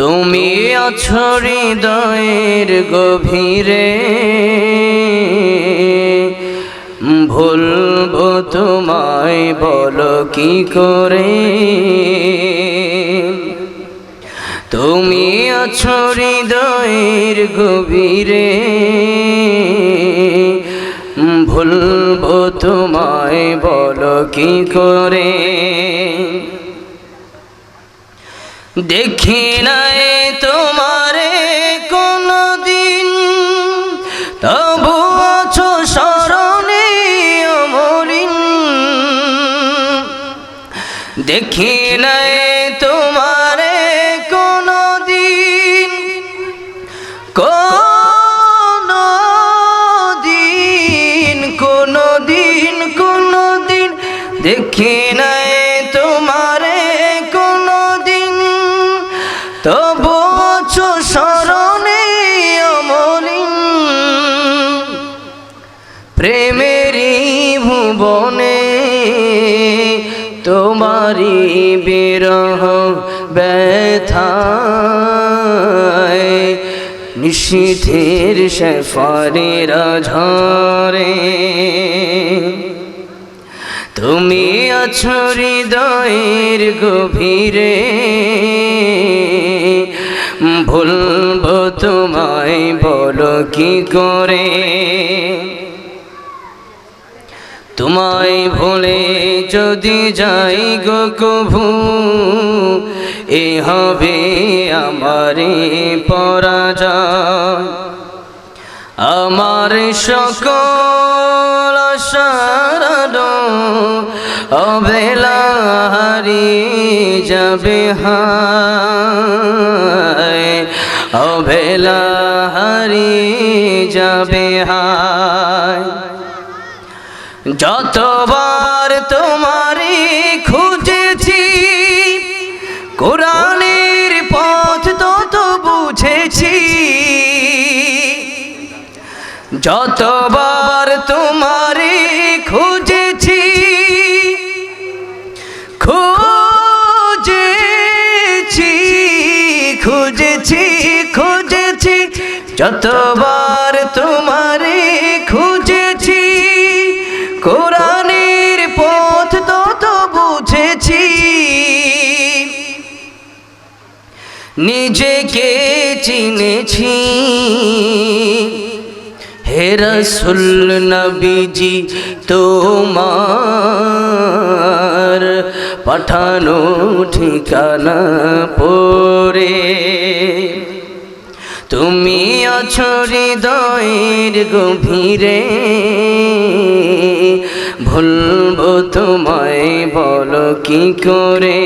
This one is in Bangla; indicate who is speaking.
Speaker 1: তুমি আছো হৃদয়ের গভীরে। ভুলবো তোমায় বলো কি করে? তুমি আছো হৃদয়ের গভীরে। ভুলবো তোমায় বলো কি করে? দেখি নাই তোমারে কোনো দিন তবু আছো স্মরণে অমরিন দেখি নাই তোমারে কোনো দিন কোনো দিন কোনো দিন কোনো দিন দেখি নাই আছো স্মরণে অমলিন প্রেমেরই ভুবনে তোমারি বিরহ ব্যথায়, নিশীথের শেফারের ঝরে। তুমি আছো হৃদয়ের গভীরে ভুলবো তোমায় বলো কি করে? তোমায় ভুলে যদি যাই গো কভু, এ হবে আমারে পরাজয়। আমার সকল সারানো অবেলা হারিয়ে যাবে হায় অবেলা হারিয়ে যাবে হায়। যতবার তোমারে খুঁজেছি, কোরআনের পথ তত বুঝেছি। যতবার তোমারে খুঁজেছি খুঁজেছি যতবার তোমারে খুঁজেছি, কোরআনের পথ তত বুঝেছি। নিজেকে চিনেছি। হে রসুল নবীজি, তোমার পাঠানো ঠিকানা পরে তুমি অছরি দয়ের গভীরে। ভুলবো তোমায় বলো কি করে?